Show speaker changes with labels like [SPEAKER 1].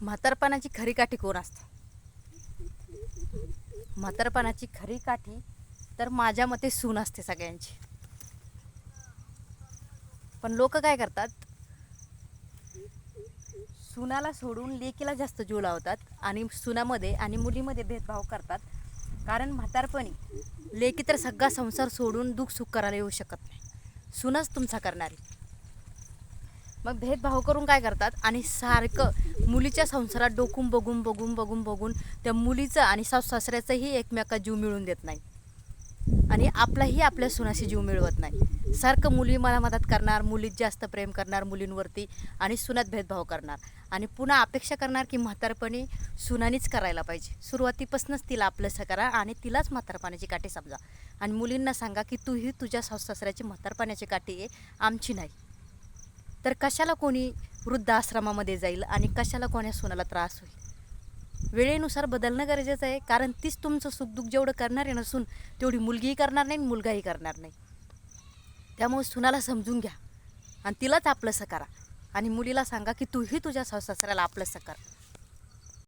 [SPEAKER 1] म्हातारपणाची खरी काठी कोण असतं? म्हातारपणाची खरी काठी तर माझ्या मते सून असते सगळ्यांची. पण लोक काय करतात? सुनाला सोडून लेकीला जास्त जीव लावतात आणि सुनामध्ये आणि मुलीमध्ये भेदभाव करतात. कारण म्हातारपणी लेकी तर सगळा संसार सोडून दुःख सुख करायला येऊ शकत नाही. सुनच तुमचा करणारी. मग भेदभाव करून काय करतात? आणि सारखं मुलीच्या संसारात डोकून बघून बघून बघून बघून त्या मुलीचं आणि सासू सासऱ्याचंही एकमेका जीव मिळून देत नाही आणि आपलाही आपल्या सुनाशी जीव मिळवत नाही सारखं मुली मला मदत करणार मुलीत जास्त प्रेम करणार मुलींवरती आणि सुनात भेदभाव करणार. आणि पुन्हा अपेक्षा करणार की म्हातारपणी सुनानीच करायला पाहिजे. सुरुवातीपासूनच तिला आपलंसं करा आणि तिलाच म्हातारपणाची काठी समजा. आणि मुलींना सांगा की तूही तुझ्या सासऱ्याची म्हातारपणाची काठी आहे आमची नाही. तर कशाला कोणी वृद्धाश्रमामध्ये जाईल आणि कशाला कोण्या सुनाला त्रास होईल? वेळेनुसार बदलणं गरजेचं आहे कारण तीच तुमचं सुखदुःख जेवढं करणार आहे नसून तेवढी मुलगीही करणार नाही आणि मुलगाही करणार नाही. त्यामुळे सुनाला समजून घ्या आणि तिलाच आपलंसं करा आणि मुलीला सांगा की तूही तुझ्या सासऱ्याला आपलंसं कर.